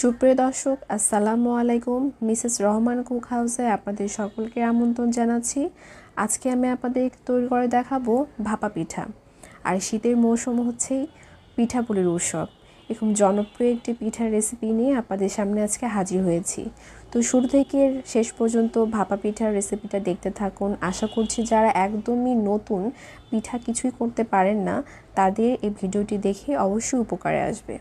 সুপ্রিয় দর্শক, আসসালামু আলাইকুম। মিসেস রহমান কুক হাউসে আপনাদের সকলকে আমন্ত্রণ জানাচ্ছি। আজকে আমি আপনাদের তৈরি করে দেখাবো ভাপা পিঠা। আর শীতের মৌসুম হচ্ছেই পিঠাপুলির উৎসব। এরকম জনপ্রিয় একটি পিঠার রেসিপি নিয়ে আপনাদের সামনে আজকে হাজির হয়েছি। তো শুরু থেকে শেষ পর্যন্ত ভাপা পিঠার রেসিপিটা দেখতে থাকুন। আশা করছি যারা একদমই নতুন পিঠা কিছুই করতে পারেন না, তাদের এই ভিডিওটি দেখে অবশ্যই উপকারে আসবে।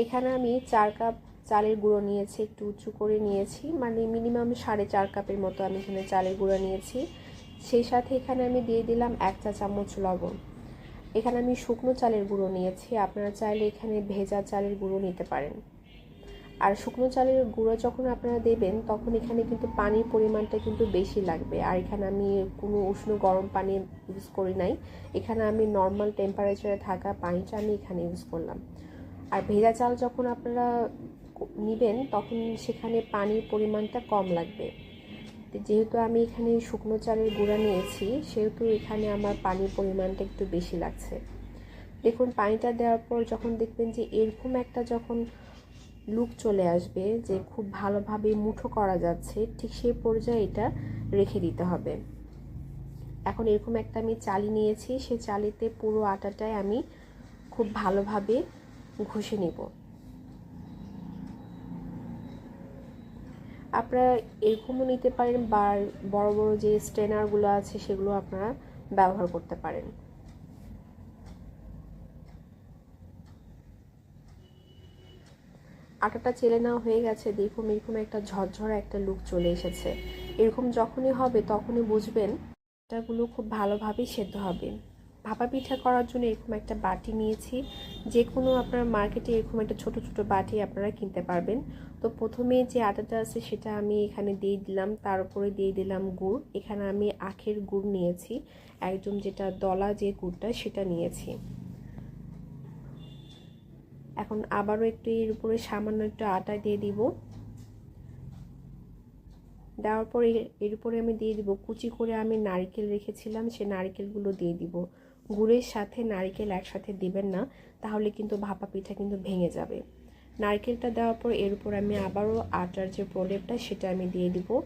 এখানে আমি চার কাপ চালের গুঁড়ো নিয়েছি, একটু উঁচু করে নিয়েছি। মানে মিনিমাম সাড়ে চার কাপের মতো আমি এখানে চালের গুঁড়ো নিয়েছি। সেই সাথে এখানে আমি দিয়ে দিলাম এক চা চামচ লবণ। এখানে আমি শুকনো চালের গুঁড়ো নিয়েছি, আপনারা চাইলে এখানে ভেজা চালের গুঁড়ো নিতে পারেন। আর শুকনো চালের গুঁড়ো যখন আপনারা দেবেন, তখন এখানে কিন্তু পানির পরিমাণটা কিন্তু বেশি লাগবে। আর এখানে আমি কোনো উষ্ণ গরম পানি ইউজ করি নাই। এখানে আমি নর্মাল টেম্পারেচারে থাকা পানিটা আমি এখানে ইউজ করলাম। আর ভেজা চাল যখন আপনারা নেবেন, তখন সেখানে পানির পরিমাণটা কম লাগবে। যেহেতু আমি এখানে শুকনো চালের গুঁড়া নিয়েছি, সেহেতু এখানে আমার পানির পরিমাণটা একটু বেশি লাগছে। দেখুন, পানিটা দেওয়ার পর যখন দেখবেন যে এরকম একটা যখন লুক চলে আসবে যে খুব ভালোভাবে মুঠো করা যাচ্ছে, ঠিক সেই পর্যায়ে এটা রেখে দিতে হবে। এখন এরকম একটা আমি চালি নিয়েছি সেই চালিতে পুরো আটাটাই আমি খুব ভালোভাবে ঘষে নিব। আপনারা এরকমও নিতে পারেন বা বড় বড় যে স্ট্রেনারগুলো আছে সেগুলো আপনারা ব্যবহার করতে পারেন। আটাটা চেলে নেওয়া হয়ে গেছে, দেখুন এরকম একটা ঝরঝরা একটা লুক চলে এসেছে। এরকম যখনই হবে তখনই বুঝবেন, আটাগুলো খুব ভালোভাবেই সেদ্ধ হবে। ভাপা পিঠা করার জন্য এরকম একটা বাটি নিয়েছি। যে কোনো আপনার মার্কেটে এরকম একটা ছোট ছোট বাটি আপনারা কিনতে পারবেন। তো প্রথমে যে আটাটা আছে সেটা আমি এখানে দিয়ে দিলাম, তার উপরে দিয়ে দিলাম গুড়। এখানে আমি আখের গুড় নিয়েছি, একদম যেটা দলা যে গুড়টা সেটা নিয়েছি। এখন আবারও একটু এর উপরে সামান্য একটু আটা দিয়ে দিব। দেওয়ার পরে এর উপরে আমি দিয়ে দিব, কুচি করে আমি নারিকেল রেখেছিলাম, সে নারিকেলগুলো দিয়ে দিব। গুড়ের সাথে নারিকেল একসাথে দিবেন না, তাহলে কিন্তু ভাপা পিঠা কিন্তু ভেঙে যাবে। নারকেলটা দেওয়ার পর এর উপর আমি আবারও আটার যে প্রলেপটা সেটা আমি দিয়ে দিব।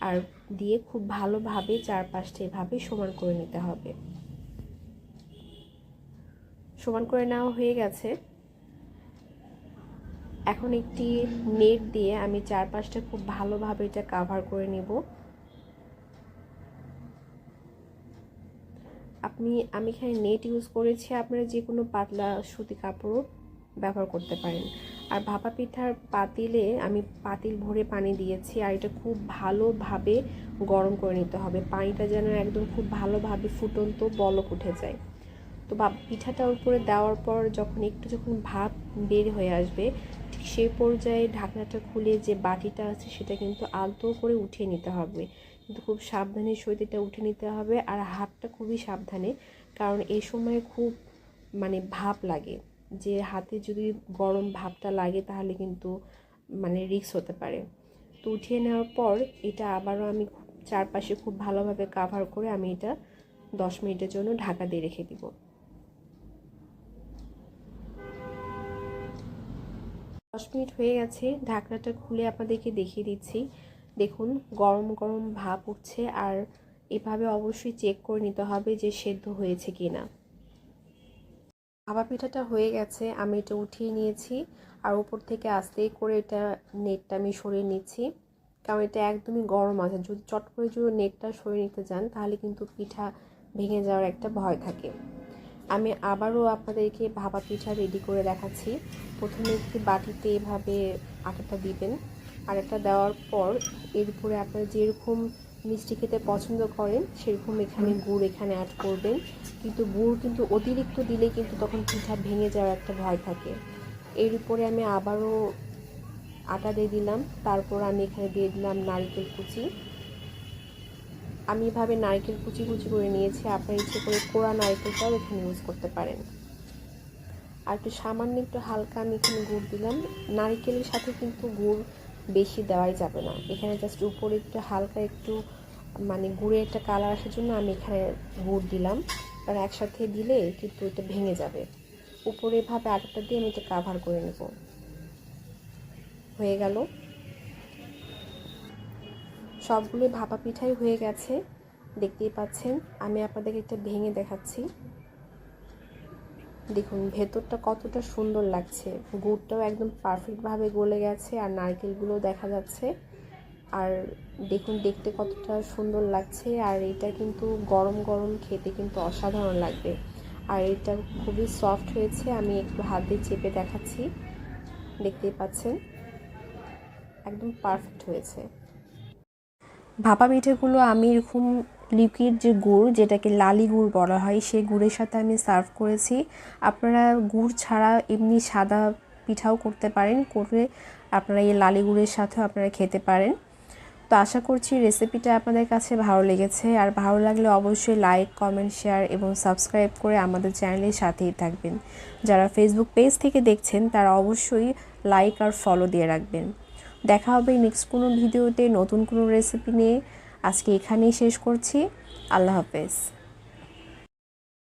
আর দিয়ে খুব ভালোভাবে চারপাশটা এভাবে সমান করে নিতে হবে। সমান করে নেওয়া হয়ে গেছে। এখন একটি নেট দিয়ে আমি চারপাশটা খুব ভালোভাবে এটা কাভার করে নেব। আপনি, আমি এখানে নেট ইউজ করেছি, আপনারা যে কোনো পাতলা সুতি কাপড়ও ব্যবহার করতে পারেন। আর ভাপা পিঠার পাতিলে আমি পাতিল ভরে পানি দিয়েছি, আর এটা খুব ভালোভাবে গরম করে নিতে হবে। পানিটা যেন একদম খুব ভালোভাবে ফুটন্ত বলক উঠে যায়। তো বা পিঠাটার উপরে দেওয়ার পর যখন একটু যখন ভাপ বের হয়ে আসবে, ঠিক সেই পর্যায়ে ঢাকনাটা খুলে যে বাটিটা আছে সেটা কিন্তু আলতো করে উঠিয়ে নিতে হবে। কিন্তু খুব সাবধানে সহিত এটা উঠে নিতে হবে আর হাতটা খুবই সাবধানে, কারণ এই সময় খুব মানে ভাপ লাগে যে হাতে যদি গরম ভাবটা লাগে তাহলে কিন্তু মানে রিক্স হতে পারে। তো উঠিয়ে নেওয়ার পর এটা আবারও আমি চারপাশে খুব ভালোভাবে কাভার করে আমি এটা দশ মিনিটের জন্য ঢাকা দিয়ে রেখে দিব। দশ মিনিট হয়ে গেছে, ঢাকনাটা খুলে আপনাদেরকে দেখিয়ে দিচ্ছি। দেখুন, গরম গরম ভাপ উঠছে আর এভাবে অবশ্যই চেক করে নিতে হবে যে সেদ্ধ হয়েছে কি না ভাপা পিঠাটা হয়ে গেছে, আমি এটা উঠিয়ে নিয়েছি আর উপর থেকে আস্তে করে এটা নেটটা আমি সরিয়ে নিচ্ছি। কারণ এটা একদমই গরম আছে, যদি চট করে যদি নেটটা সরিয়ে নিতে যান তাহলে কিন্তু পিঠা ভেঙে যাওয়ার একটা ভয় থাকে। আমি আবারও আপনাদেরকে ভাপা পিঠা রেডি করে দেখাচ্ছি। প্রথমে একটি বাটিতে এভাবে আটাটা দিবেন। আর এটা দেওয়ার পর এর উপরে আপনারা যেরকম মিষ্টি খেতে পছন্দ করেন সেরকম এখানে গুড় এখানে অ্যাড করবেন। কিন্তু গুড় কিন্তু অতিরিক্ত দিলে কিন্তু তখন পিঠা ভেঙে যাওয়ার একটা ভয় থাকে। এর উপরে আমি আবারও আটা দিয়ে দিলাম তারপর আমি এখানে দিয়ে দিলাম নারকেল কুচি। আমি এভাবে নারকেল কুচি কুচি করে নিয়েছি আপনার ইচ্ছে করে কোড়া নারকেলটাও এখানে ইউজ করতে পারেন। আর একটু সামান্য একটু হালকা আমি এখানে গুড় দিলাম। নারকেলের সাথে কিন্তু গুড় বেশি দেওয়াই যাবে না। এখানে জাস্ট উপরে একটু হালকা একটু মানে গুড়ের একটা কালার আসার জন্য আমি এখানে গুড় দিলাম। কারণ একসাথে দিলে কিন্তু এটা ভেঙে যাবে। উপরে এভাবে আটাটা দিয়ে আমি এটা কাভার করে নেব। হয়ে গেল। সবগুলো ভাপা পিঠাই হয়ে গেছে। দেখতেই পাচ্ছেন, আমি আপনাদেরকে একটা ভেঙে দেখাচ্ছি। দেখুন, ভেতরটা কতটা সুন্দর লাগছে। গুড়টাও একদম পারফেক্টভাবে গলে গেছে আর নারকেলগুলো দেখা যাচ্ছে। আর দেখুন, দেখতে কতটা সুন্দর লাগছে আর এটা কিন্তু গরম গরম খেতে কিন্তু অসাধারণ লাগবে। আর এটা খুবই সফট হয়েছে, আমি একটু হাত দিয়ে চেপে দেখাচ্ছি। দেখতেই পাচ্ছেন, একদম পারফেক্ট হয়েছে। ভাপা পিঠেগুলো আমি এরকম লিকুইড যে গুড়, যেটাকে লালি গুড় বলা হয়, সেই গুড়ের সাথে আমি সার্ভ করেছি। আপনারা গুড় ছাড়া এমনি সাদা পিঠাও করতে পারেন, করে আপনারা এই লালি গুড়ের সাথেও আপনারা খেতে পারেন। তো আশা করছি রেসিপিটা আপনাদের কাছে ভালো লেগেছে। আর ভালো লাগলে অবশ্যই লাইক, কমেন্ট, শেয়ার এবং সাবস্ক্রাইব করে আমাদের চ্যানেলের সাথেই থাকবেন। যারা ফেসবুক পেজ থেকে দেখছেন, তারা অবশ্যই লাইক আর ফলো দিয়ে রাখবেন। দেখা হবে নেক্সট কোনো ভিডিওতে নতুন কোনো রেসিপি নিয়ে। আজকে এখানেই শেষ করছি। আল্লাহ হাফেজ।